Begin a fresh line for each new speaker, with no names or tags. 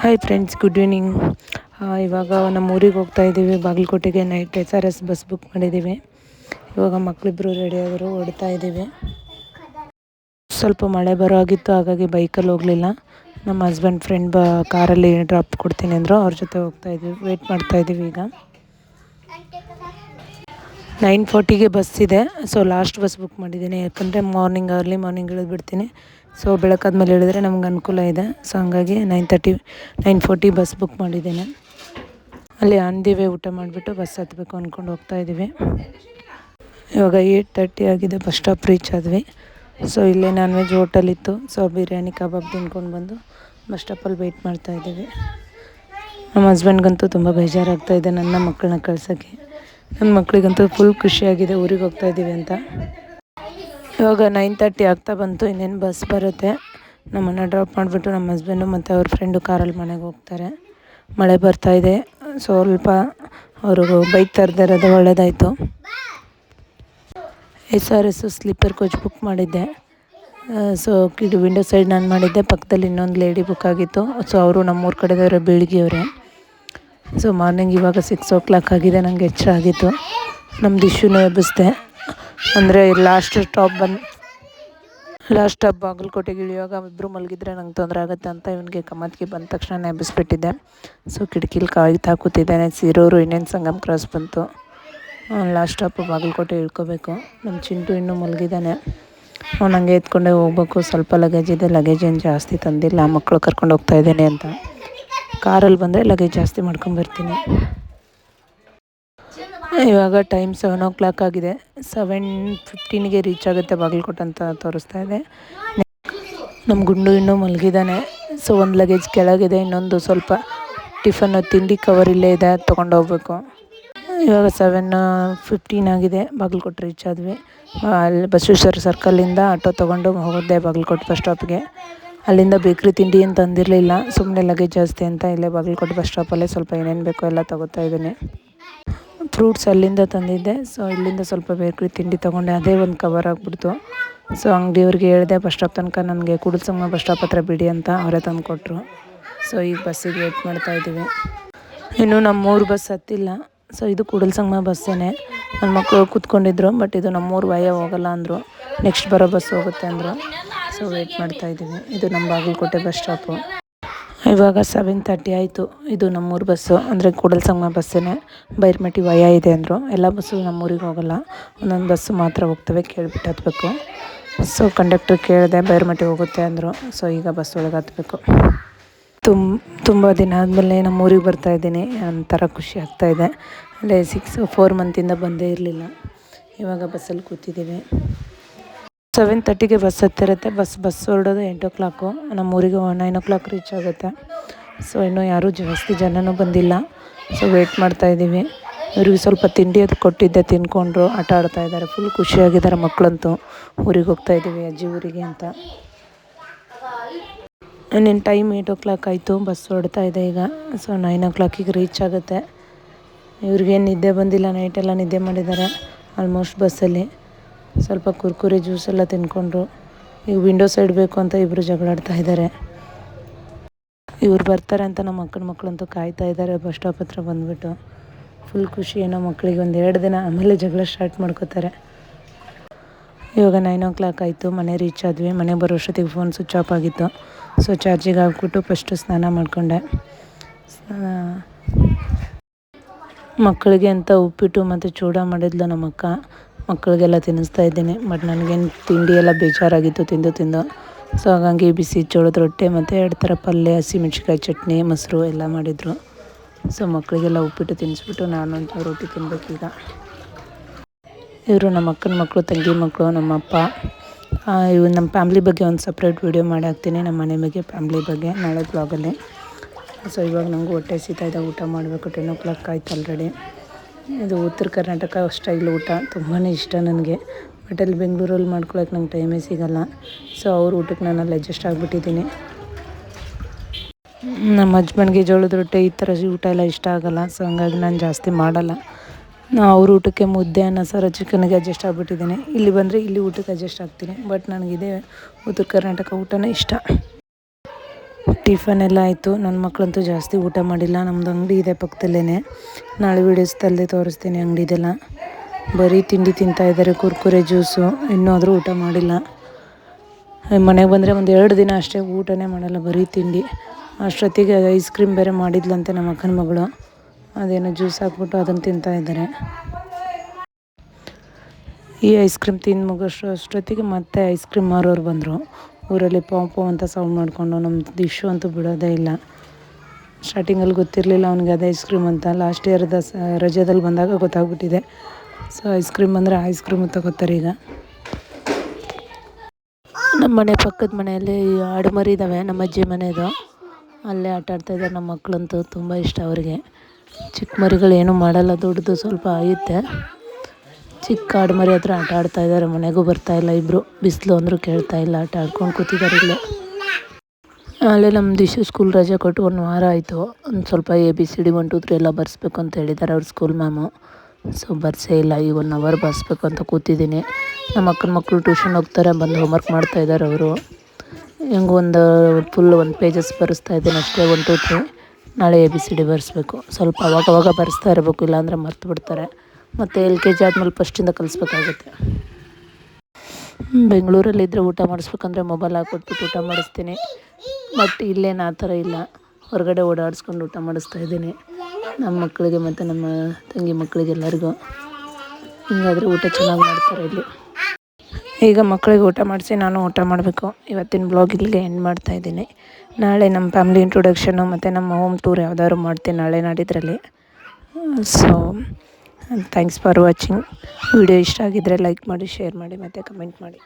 Hi friends good evening ಇವಾಗ ನಮ್ಮ ಊರಿಗೆ ಹೋಗ್ತಾ ಇದ್ದೀವಿ. ಬಾಗಲಕೋಟೆಗೆ night S R S bus book ಮಾಡಿದ್ದೀವಿ. ಇವಾಗ ಮಕ್ಕಳಿಬ್ಬರು ರೆಡಿ ಆದರು ಹೊಡ್ತಾ ಇದ್ದೀವಿ. ಸ್ವಲ್ಪ ಮಳೆ ಬರೋ ಆಗಿತ್ತು ಹಾಗಾಗಿ ಬೈಕಲ್ಲಿ ಹೋಗಲಿಲ್ಲ. ನಮ್ಮ ಹಸ್ಬೆಂಡ್ ಫ್ರೆಂಡ್ ಬ ಕಾರಲ್ಲಿ ಡ್ರಾಪ್ ಕೊಡ್ತೀನಿ ಅಂದರು. ಅವ್ರ ಜೊತೆ ಹೋಗ್ತಾ ಇದ್ದೀವಿ ವೆಯ್ಟ್ ಮಾಡ್ತಾ ಇದ್ದೀವಿ ಈಗ. ನೈನ್ ಫೋರ್ಟಿಗೆ ಬಸ್ ಇದೆ. ಸೊ ಲಾಸ್ಟ್ ಬಸ್ ಬುಕ್ ಮಾಡಿದ್ದೀನಿ. ಯಾಕಂದರೆ ಮಾರ್ನಿಂಗ್ ಅರ್ಲಿ ಮಾರ್ನಿಂಗ್ ಇಳಿದು ಬಿಡ್ತೀನಿ. ಸೊ ಬೆಳಕಾದ್ಮೇಲೆ ಇಳಿದ್ರೆ ನಮ್ಗೆ ಅನುಕೂಲ ಇದೆ. ಸೊ ಹಂಗಾಗಿ nine thirty nine forty bus book ಮಾಡಿದ್ದೇನೆ. ಅಲ್ಲಿ ಅಂದಿವೆ ಊಟ ಮಾಡಿಬಿಟ್ಟು ಬಸ್ ಹತ್ತಬೇಕು ಅಂದ್ಕೊಂಡು ಹೋಗ್ತಾ ಇದ್ದೀವಿ. ಇವಾಗ ಏಯ್ಟ್ ತರ್ಟಿ ಆಗಿದೆ ಬಸ್ ಸ್ಟಾಪ್ ರೀಚ್ ಆದ್ವಿ. ಸೊ ಇಲ್ಲೇ ನಾನ್ ವೆಜ್ ಹೋಟೆಲ್ ಇತ್ತು. ಸೊ ಬಿರಿಯಾನಿ ಕಬಾಬ್ ತಿನ್ಕೊಂಡು ಬಂದು ಬಸ್ ಸ್ಟಾಪಲ್ಲಿ ವೆಯ್ಟ್ ಮಾಡ್ತಾ ಇದ್ದೀವಿ. ನಮ್ಮ ಹಸ್ಬೆಂಡ್ಗಂತೂ ತುಂಬ ಬೇಜಾರಾಗ್ತಾಯಿದೆ ನನ್ನ ಮಕ್ಕಳನ್ನ ಕಳ್ಸೋಕ್ಕೆ. ನನ್ನ ಮಕ್ಕಳಿಗಂತೂ ಫುಲ್ ಖುಷಿಯಾಗಿದೆ, ಊರಿಗೆ ಹೋಗ್ತಾ ಇದ್ದೀವಿ ಅಂತ. ಇವಾಗ ನೈನ್ ತರ್ಟಿ ಆಗ್ತಾ ಬಂತು, ಇನ್ನೇನು ಬಸ್ ಬರುತ್ತೆ. ನಮ್ಮನ್ನು ಡ್ರಾಪ್ ಮಾಡಿಬಿಟ್ಟು ನಮ್ಮ ಹಸ್ಬೆಂಡು ಮತ್ತು ಅವ್ರ ಫ್ರೆಂಡು ಕಾರಲ್ಲಿ ಮನೆಗೆ ಹೋಗ್ತಾರೆ. ಮಳೆ ಬರ್ತಾಯಿದೆ ಸ್ವಲ್ಪ ಅವರು ಬೈಕ್ ತರದಿರೋದು ಒಳ್ಳೆಯದಾಯಿತು S R S sleeper coach book ಮಾಡಿದ್ದೆ. ಸೊ ಕಿಡ್ ವಿಂಡೋ ಸೈಡ್ ನಾನು ಮಾಡಿದ್ದೆ, ಪಕ್ಕದಲ್ಲಿ ಇನ್ನೊಂದು ಲೇಡಿ ಬುಕ್ ಆಗಿತ್ತು. ಸೊ ಅವರು ನಮ್ಮೂರ ಕಡೆದವರೇ, ಬೀಳ್ಗಿಯವರೇ. ಸೊ ಮಾರ್ನಿಂಗ್ ಇವಾಗ ಸಿಕ್ಸ್ ಓ ಕ್ಲಾಕ್ ಆಗಿದೆ ನನಗೆ ಹೆಚ್ಚಾಗಿತ್ತು ನಮ್ದು ಇಶ್ಯೂನೂ ಎಬ್ಬಿಸ್ದೆ. ಅಂದರೆ ಲಾಸ್ಟ್ ಸ್ಟಾಪ್ ಬಂದು ಲಾಸ್ಟ್ ಸ್ಟಾಪ್ ಬಾಗಲಕೋಟೆಗೆ ಇಳಿಯುವಾಗ ಇಬ್ಬರು ಮಲಗಿದ್ರೆ ನಂಗೆ ತೊಂದರೆ ಆಗುತ್ತೆ ಅಂತ ಇವನಿಗೆ ಕಮತ್ಗೆ ಬಂದ ತಕ್ಷಣ ಎಬ್ಬಿಸ್ಬಿಟ್ಟಿದ್ದೆ. ಸೊ ಕಿಟಕಿಲಿ ಕಾಯ್ತಾ ಕೂತಿದ್ದಾನೆ ಸಿರೋರು ಇನ್ನೇನು ಸಂಗಮ್ ಕ್ರಾಸ್ ಬಂತು. ಲಾಸ್ಟ್ ಸ್ಟಾಪ್ ಬಾಗಲಕೋಟೆ ಇಳ್ಕೋಬೇಕು. ನಮ್ಮ ಚಿಂಟು ಇನ್ನೂ ಮಲಗಿದ್ದಾನೆ. ಅವ್ನು ಹಂಗೆ ಎತ್ಕೊಂಡೇ ಹೋಗ್ಬೇಕು, ಸ್ವಲ್ಪ ಲಗೇಜ್ ಇದೆ ಲಗೇಜ್ ಏನು ಜಾಸ್ತಿ ತಂದಿಲ್ಲ ಮಕ್ಕಳು ಕರ್ಕೊಂಡು ಹೋಗ್ತಾ ಇದ್ದೇನೆ ಅಂತ. ಕಾರಲ್ಲಿ ಬಂದರೆ ಲಗೇಜ್ ಜಾಸ್ತಿ ಮಾಡ್ಕೊಂಬರ್ತೀನಿ ಇವಾಗ ಟೈಮ್ ಸೆವೆನ್ ಓ ಕ್ಲಾಕ್ ಆಗಿದೆ. ಸೆವೆನ್ ಫಿಫ್ಟೀನ್ಗೆ ರೀಚ್ ಆಗುತ್ತೆ ಬಾಗಲಕೋಟೆ ಅಂತ ತೋರಿಸ್ತಾ ಇದೆ. ನಮ್ಮ ಗುಂಡು ಇನ್ನೂ ಮಲಗಿದ್ದಾನೆ. ಸೊ ಒಂದು ಲಗೇಜ್ ಕೆಳಗಿದೆ, ಇನ್ನೊಂದು ಸ್ವಲ್ಪ ಟಿಫನ್ ತಿಂಡಿ ಕವರ್ ಇಲ್ಲೇ ಇದೆ, ತೊಗೊಂಡು ಹೋಗ್ಬೇಕು. ಇವಾಗ ಸೆವೆನ್ ಫಿಫ್ಟೀನ್ ಆಗಿದೆ, ಬಾಗಲಕೋಟೆ ರೀಚ್ ಆದ್ವಿ. ಅಲ್ಲಿ ಬಸವೇಶ್ವರ ಸರ್ಕಲಿಂದ ಆಟೋ ತೊಗೊಂಡು ಹೋಗಿದ್ದೆ ಬಾಗಲಕೋಟೆ ಬಸ್ ಸ್ಟಾಪ್ಗೆ ಅಲ್ಲಿಂದ ಬೇಕ್ರಿ ತಿಂಡಿ ಏನು ತಂದಿರಲಿಲ್ಲ. ಸುಮ್ಮನೆ ಲಗೇಜ್ ಜಾಸ್ತಿ ಅಂತ ಇಲ್ಲೇ ಬಾಗಲಕೋಟೆ ಬಸ್ ಸ್ಟಾಪಲ್ಲೇ ಸ್ವಲ್ಪ ಏನೇನು ಬೇಕೋ ಎಲ್ಲ ತಗೋತಾ ಇದ್ದೀನಿ. ಫ್ರೂಟ್ಸ್ ಅಲ್ಲಿಂದ ತಂದಿದ್ದೆ. ಸೊ ಇಲ್ಲಿಂದ ಸ್ವಲ್ಪ ಬೇಕ್ರಿ ತಿಂಡಿ ತೊಗೊಂಡೆ. ಅದೇ ಒಂದು ಕವರ್ ಆಗಿಬಿಡ್ತು. ಸೊ ಅಂಗಡಿಯವ್ರಿಗೆ ಹೇಳಿದೆ ಬಸ್ ಸ್ಟಾಪ್ ತನಕ ನನಗೆ ಕೂಡಲಸಂಗಮ ಬಸ್ ಸ್ಟಾಪ್ ಹತ್ರ ಬಿಡಿ ಅಂತ ಅವರೇ ತಂದು ಕೊಟ್ಟರು ಸೊ ಈಗ ಬಸ್ಸಿಗೆ ವೇಟ್ ಮಾಡ್ತಾಯಿದ್ದೀವಿ ಇನ್ನು ನಮ್ಮೂರು ಬಸ್ ಹತ್ತಿಲ್ಲ. ಸೊ ಇದು ಕೂಡಲ್ಸಂಗಮ ಬಸ್ಸೇನೆ ನನ್ನ ಮಕ್ಕಳು ಕೂತ್ಕೊಂಡಿದ್ರು ಬಟ್ ಇದು ನಮ್ಮೂರು ವಯ ಹೋಗಲ್ಲ ಅಂದರು. ನೆಕ್ಸ್ಟ್ ಬರೋ ಬಸ್ ಹೋಗುತ್ತೆ ಅಂದರು. ಸೊ ವೇಟ್ ಮಾಡ್ತಾ ಇದ್ದೀವಿ. ಇದು ನಮ್ಮ ಬಾಗಲಕೋಟೆ ಬಸ್ ಸ್ಟಾಪು ಇವಾಗ ಸೆವೆನ್ ತರ್ಟಿ ಆಯಿತು. ಇದು ನಮ್ಮೂರು ಬಸ್ಸು ಅಂದರೆ ಕೂಡಲಸಂಗಮ ಬಸ್ಸೇ ಬೈರ್ಮಟ್ಟಿ ವಯ ಇದೆ ಅಂದರು. ಎಲ್ಲ ಬಸ್ಸು ನಮ್ಮೂರಿಗೆ ಹೋಗಲ್ಲ. ಒಂದೊಂದು ಬಸ್ಸು ಮಾತ್ರ ಹೋಗ್ತವೆ ಕೇಳಿಬಿಟ್ಟು ಹತ್ಬೇಕು. ಸೊ ಕಂಡಕ್ಟರ್ ಕೇಳಿದೆ ಬೈರ್ಮಟ್ಟಿ ಹೋಗುತ್ತೆ ಅಂದರು. ಸೊ ಈಗ ಬಸ್ ಒಳಗೆ ಹತ್ಬೇಕು. ತುಂಬ ತುಂಬ ದಿನ ಆದಮೇಲೆ ನಮ್ಮೂರಿಗೆ ಬರ್ತಾಯಿದ್ದೀನಿ ಒಂಥರ ಖುಷಿ ಆಗ್ತಾಯಿದೆ ಅಲ್ಲೇ ಸಿಕ್ಸ್ ಫೋರ್ ಮಂತಿಂದ ಬಂದೇ ಇರಲಿಲ್ಲ. ಇವಾಗ ಬಸ್ಸಲ್ಲಿ ಕೂತಿದ್ದೀವಿ. ಸೆವೆನ್ ತರ್ಟಿಗೆ ಬಸ್ ಹತ್ತಿರುತ್ತೆ. ಬಸ್ ಬಸ್ ಹೊರಡೋದು ಎಂಟು ಓ ಕ್ಲಾಕು ನಮ್ಮ ಊರಿಗೆ ನೈನ್ ಓ ಕ್ಲಾಕ್ ರೀಚ್ ಆಗುತ್ತೆ. ಸೊ ಇನ್ನೂ ಯಾರೂ ಜಾಸ್ತಿ ಜನನೂ ಬಂದಿಲ್ಲ. ಸೊ ವೆಯ್ಟ್ ಮಾಡ್ತಾಯಿದ್ದೀವಿ ಇವ್ರಿಗೆ ಸ್ವಲ್ಪ ತಿಂಡಿ ಅದು ಕೊಟ್ಟಿದ್ದೆ, ತಿನ್ಕೊಂಡ್ರು. ಆಟ ಆಡ್ತಾ ಇದ್ದಾರೆ. ಫುಲ್ ಖುಷಿಯಾಗಿದ್ದಾರೆ ಮಕ್ಕಳಂತೂ. ಊರಿಗೆ ಹೋಗ್ತಾಯಿದ್ದೀವಿ ಅಜ್ಜಿ ಊರಿಗೆ ಅಂತ. ಇನ್ನೇನು ಟೈಮ್ ಏಯ್ಟ್ ಓ ಕ್ಲಾಕ್ ಆಯಿತು. ಬಸ್ ಹೊಡ್ತಾ ಇದೆ ಈಗ. ಸೊ ನೈನ್ ಓ ಕ್ಲಾಕಿಗೆ ರೀಚ್ ಆಗುತ್ತೆ. ಇವ್ರಿಗೇನು ನಿದ್ದೆ ಬಂದಿಲ್ಲ ನೈಟೆಲ್ಲ ನಿದ್ದೆ ಮಾಡಿದ್ದಾರೆ. ಆಲ್ಮೋಸ್ಟ್ ಬಸ್ಸಲ್ಲಿ ಸ್ವಲ್ಪ ಕುರ್ಕುರಿ ಜ್ಯೂಸ್ ಎಲ್ಲ ತಿನ್ಕೊಂಡ್ರು ಈಗ ವಿಂಡೋ ಸೈಡ್ ಬೇಕು ಅಂತ ಇಬ್ಬರು ಜಗಳಾಡ್ತಾ ಇದ್ದಾರೆ ಇವ್ರು ಬರ್ತಾರೆ ಅಂತ ನಮ್ಮ ಮಕ್ಕಳ ಮಕ್ಕಳಂತೂ ಕಾಯ್ತಾ ಇದ್ದಾರೆ ಬಸ್ ಸ್ಟಾಪ್ ಹತ್ರ ಬಂದುಬಿಟ್ಟು. ಫುಲ್ ಖುಷಿ ಏನೋ ಮಕ್ಕಳಿಗೆ ಒಂದು ಎರಡು ದಿನ ಆಮೇಲೆ ಜಗಳ ಸ್ಟಾರ್ಟ್ ಮಾಡ್ಕೋತಾರೆ. ಇವಾಗ ನೈನ್ ಓ ಕ್ಲಾಕ್ ಆಯಿತು, ಮನೆ ರೀಚ್ ಆದ್ವಿ. ಮನೆ ಬರೋ ಅಷ್ಟೊತ್ತಿಗೆ ಫೋನ್ ಸ್ವಿಚ್ ಆಫ್ ಆಗಿತ್ತು. ಸೊ ಚಾರ್ಜಿಗೆ ಹಾಕ್ಬಿಟ್ಟು ಫಸ್ಟು ಸ್ನಾನ ಮಾಡಿಕೊಂಡೆ. ಮಕ್ಕಳಿಗೆ ಅಂತ ಉಪ್ಪಿಟ್ಟು ಮತ್ತು ಚೂಡ ಮಾಡಿದ್ಲು ನಮ್ಮ ಅಕ್ಕ. ಮಕ್ಕಳಿಗೆಲ್ಲ ತಿನ್ನಿಸ್ತಾ ಇದ್ದೀನಿ ಬಟ್ ನನಗೇನು ತಿಂಡಿ ಎಲ್ಲ ಬೇಜಾರಾಗಿತ್ತು, ತಿಂದು ತಿಂದು. ಸೊ ಹಾಗಾಗಿ ಬಿಸಿ ಜೋಳದ ರೊಟ್ಟಿ ಮತ್ತು ಎರಡು ಥರ ಪಲ್ಯ ಹಸಿಮೆಣ್ಸಿಕಾಯಿ ಚಟ್ನಿ, ಮೊಸರು ಎಲ್ಲ ಮಾಡಿದರು. ಸೊ ಮಕ್ಕಳಿಗೆಲ್ಲ ಉಪ್ಪಿಟ್ಟು ತಿನ್ನಿಸ್ಬಿಟ್ಟು ನಾನೊಂದು ರೊಟ್ಟಿ ತಿನ್ಬೇಕೀಗ. ಇವರು ನಮ್ಮ ಅಕ್ಕನ ಮಕ್ಕಳು, ತಂಗಿ ಮಕ್ಕಳು, ನಮ್ಮ ಅಪ್ಪ. ಇವು ನಮ್ಮ ಫ್ಯಾಮ್ಲಿ ಬಗ್ಗೆ ಒಂದು ಸಪ್ರೇಟ್ ವೀಡಿಯೋ ಮಾಡಿ ಹಾಕ್ತೀನಿ, ನಮ್ಮ ಮನೆ ಬಗ್ಗೆ, ಫ್ಯಾಮ್ಲಿ ಬಗ್ಗೆ ನಾಳೆ ಬ್ಲಾಗಲ್ಲಿ ಸೊ ಇವಾಗ ನನಗೂ ಹೊಟ್ಟೆ ಸೀತಾ ಇದೆ, ಊಟ ಮಾಡಬೇಕು, ಟೆನ್ ಓ ಕ್ಲಾಕ್ ಆಯ್ತು ಆಲ್ರೆಡಿ ಇದು ಉತ್ತರ ಕರ್ನಾಟಕ ಸ್ಟೈಲ್ ಊಟ ತುಂಬಾ ಇಷ್ಟ ನನಗೆ. ಬಟ್ ಅಲ್ಲಿ ಬೆಂಗಳೂರಲ್ಲಿ ಮಾಡ್ಕೊಳಕ್ಕೆ ನಂಗೆ ಟೈಮೇ ಸಿಗೋಲ್ಲ. ಸೊ ಅವ್ರ ಊಟಕ್ಕೆ ನಾನು ಅಲ್ಲಿ ಅಡ್ಜಸ್ಟ್ ಆಗಿಬಿಟ್ಟಿದ್ದೀನಿ. ನಮ್ಮ ಹಸ್ಬೆಂಡ್ಗೆ ಜೋಳದ ರೊಟ್ಟಿ ಈ ಥರ ಊಟ ಎಲ್ಲ ಇಷ್ಟ ಆಗೋಲ್ಲ. ಸೊ ಹಂಗಾಗಿ ನಾನು ಜಾಸ್ತಿ ಮಾಡಲ್ಲ. ಅವ್ರ ಊಟಕ್ಕೆ ಮುದ್ದೆ, ಅನ್ನ, ಸರ ಚಿಕನ್ಗೆ ಅಡ್ಜಸ್ಟ್ ಆಗಿಬಿಟ್ಟಿದ್ದೀನಿ. ಇಲ್ಲಿ ಬಂದರೆ ಇಲ್ಲಿ ಊಟಕ್ಕೆ ಅಡ್ಜಸ್ಟ್ ಆಗ್ತೀನಿ. ಬಟ್ ನನಗಿದೆ ಉತ್ತರ ಕರ್ನಾಟಕ ಊಟನೇ ಇಷ್ಟ. ಟಿಫನ್ ಎಲ್ಲ ಆಯಿತು. ನನ್ನ ಮಕ್ಕಳಂತೂ ಜಾಸ್ತಿ ಊಟ ಮಾಡಿಲ್ಲ. ನಮ್ಮದು ಅಂಗಡಿ ಇದೆ ಪಕ್ಕದಲ್ಲೇ ನಾಳೆ ವಿಡಿಯೋಸ್ತಲ್ಲೇ ತೋರಿಸ್ತೀನಿ ಅಂಗಡಿದೆಲ್ಲ. ಬರೀ ತಿಂಡಿ ತಿಂತಾ ಇದ್ದಾರೆ, ಕುರ್ಕುರೆ ಜ್ಯೂಸು ಇನ್ನೂ ಆದರೂ ಊಟ ಮಾಡಿಲ್ಲ. ಮನೆಗೆ ಬಂದರೆ ಒಂದು ಎರಡು ದಿನ ಅಷ್ಟೇ ಊಟನೇ ಮಾಡಲ್ಲ, ಬರೀ ತಿಂಡಿ. ಅಷ್ಟೊತ್ತಿಗೆ ಐಸ್ ಕ್ರೀಮ್ ಬೇರೆ ಮಾಡಿದ್ಲಂತೆ ನಮ್ಮ ಅಕ್ಕನ ಮಗಳು. ಅದೇನೋ ಜ್ಯೂಸ್ ಹಾಕ್ಬಿಟ್ಟು ಅದನ್ನು ತಿಂತಾ ಇದ್ದಾರೆ. ಈ ಐಸ್ ಕ್ರೀಮ್ ತಿಂದು ಮುಗಿಸೋ ಅಷ್ಟೊತ್ತಿಗೆ ಮತ್ತೆ ಐಸ್ ಕ್ರೀಮ್ ಮಾರೋರು ಬಂದರು. ಊರಲ್ಲಿ ಪಾಪು ಅಂತ ಸೌಂಡ್ ಮಾಡಿಕೊಂಡು ನಮ್ಮ ದಿಶು ಅಂತೂ ಬಿಡೋದೇ ಇಲ್ಲ. ಸ್ಟಾರ್ಟಿಂಗಲ್ಲಿ ಗೊತ್ತಿರಲಿಲ್ಲ ಅವ್ನಿಗೆ ಅದು ಐಸ್ ಕ್ರೀಮ್ ಅಂತ. ಲಾಸ್ಟ್ ಇಯರ್ ದಸ ರಜಾದಲ್ಲಿ ಬಂದಾಗ ಗೊತ್ತಾಗ್ಬಿಟ್ಟಿದೆ. ಸೊ ಐಸ್ ಕ್ರೀಮ್ ಅಂದರೆ ಐಸ್ ಕ್ರೀಮ್ ತಗೋತಾರೆ ಈಗ. ನಮ್ಮ ಮನೆ ಪಕ್ಕದ ಮನೆಯಲ್ಲಿ ಆಡುಮರಿ ಇದ್ದಾವೆ ನಮ್ಮ ಅಜ್ಜಿ ಮನೆಯದು ಅಲ್ಲೇ ಆಟ ಆಡ್ತಾಯಿದ್ದಾರೆ ನಮ್ಮ ಮಕ್ಕಳಂತೂ, ತುಂಬ ಇಷ್ಟ ಅವರಿಗೆ. ಚಿಕ್ಕ ಮರಿಗಳು ಏನೂ ಮಾಡಲ್ಲ, ದೊಡ್ಡದು ಸ್ವಲ್ಪ ಆಯುತ್ತೆ. ಚಿಕ್ಕ ಆಡು ಮರಿ ಹತ್ರ ಆಟ ಆಡ್ತಾ ಇದ್ದಾರೆ. ಮನೆಗೂ ಬರ್ತಾ ಇಲ್ಲ ಇಬ್ರು. ಬಿಸಿಲು ಅಂದರೂ ಕೇಳ್ತಾ ಇಲ್ಲ. ಆಟ ಆಡ್ಕೊಂಡು ಕೂತಿದ್ದಾರೆ ಇಲ್ಲ. ಅಲ್ಲೇ ನಮ್ಮ ದಿಶು ಸ್ಕೂಲ್ ರಜೆ ಕೊಟ್ಟು ಒಂದು ವಾರ ಆಯಿತು. ಒಂದು ಸ್ವಲ್ಪ A B C D one two three ಎಲ್ಲ ಬರ್ಸ್ಬೇಕು ಅಂತ ಹೇಳಿದ್ದಾರೆ ಅವ್ರ ಸ್ಕೂಲ್ ಮ್ಯಾಮು. ಸೊ ಬರ್ಸೇ ಇಲ್ಲ. ಈಗ ಒನ್ ಅವರ್ ಬರ್ಸ್ಬೇಕು ಅಂತ ಕೂತಿದ್ದೀನಿ. ನಮ್ಮ ಅಕ್ಕನ ಮಕ್ಕಳು ಟ್ಯೂಷನ್ ಹೋಗ್ತಾರೆ. ಬಂದು ಹೋಮ್ವರ್ಕ್ ಮಾಡ್ತಾ ಇದ್ದಾರೆ ಅವರು. ಹೆಂಗೆ ಒಂದು ಫುಲ್ ಒಂದು ಪೇಜಸ್ ಬರೆಸ್ತಾ ಇದ್ದೀನಿ ಅಷ್ಟೇ. ಒನ್ ಟು ತ್ರೀ ನಾಳೆ ಎ ಬಿ ಸಿ ಡಿ ಬರೆಸ್ಬೇಕು. ಸ್ವಲ್ಪ ಅವಾಗವಾಗ ಅವಾಗ ಬರೆಸ್ತಾ ಇರಬೇಕು. ಇಲ್ಲಾಂದರೆ ಮರ್ತು ಬಿಡ್ತಾರೆ ಮತ್ತು ಎಲ್ ಕೆ ಜಿ ಆದಮೇಲೆ ಫಸ್ಟಿಂದ ಕಲಿಸ್ಬೇಕಾಗುತ್ತೆ. ಬೆಂಗಳೂರಲ್ಲಿದ್ದರೆ ಊಟ ಮಾಡಿಸ್ಬೇಕಂದ್ರೆ ಮೊಬೈಲ್ ಹಾಕ್ಕೊಟ್ಬಿಟ್ಟು ಊಟ ಮಾಡಿಸ್ತೀನಿ. ಬಟ್ ಇಲ್ಲೇನು ಆ ಥರ ಇಲ್ಲ. ಹೊರಗಡೆ ಓಡಾಡಿಸ್ಕೊಂಡು ಊಟ ಮಾಡಿಸ್ತಾ ಇದ್ದೀನಿ. ನಮ್ಮ ಮಕ್ಕಳಿಗೆ ಮತ್ತು ನಮ್ಮ ತಂಗಿ ಮಕ್ಕಳಿಗೆ ಎಲ್ಲರಿಗೂ. ಹಿಂಗಾದರೆ ಊಟ ಚೆನ್ನಾಗಿ ಮಾಡ್ತಾರೆ ಇಲ್ಲಿ. ಈಗ ಮಕ್ಕಳಿಗೆ ಊಟ ಮಾಡಿಸಿ ನಾನು ಊಟ ಮಾಡಬೇಕು. ಇವತ್ತಿನ ಬ್ಲಾಗ್ ಇಲ್ಲಿಗೆ ಎಂಡ್ ಮಾಡ್ತಾ ಇದ್ದೀನಿ. ನಾಳೆ ನಮ್ಮ ಫ್ಯಾಮಿಲಿ ಇಂಟ್ರೊಡಕ್ಷನು ಮತ್ತು ನಮ್ಮ ಹೋಮ್ ಟೂರ್ ಯಾವುದಾದ್ರು ಮಾಡ್ತೀನಿ ನಾಳೆ ನಾಡಿದ್ರಲ್ಲಿ. So thanks for watching video ಇಷ್ಟ ಆಗಿದ್ದರೆ ಲೈಕ್ ಮಾಡಿ ಶೇರ್ ಮಾಡಿ ಮತ್ತು ಕಮೆಂಟ್ ಮಾಡಿ.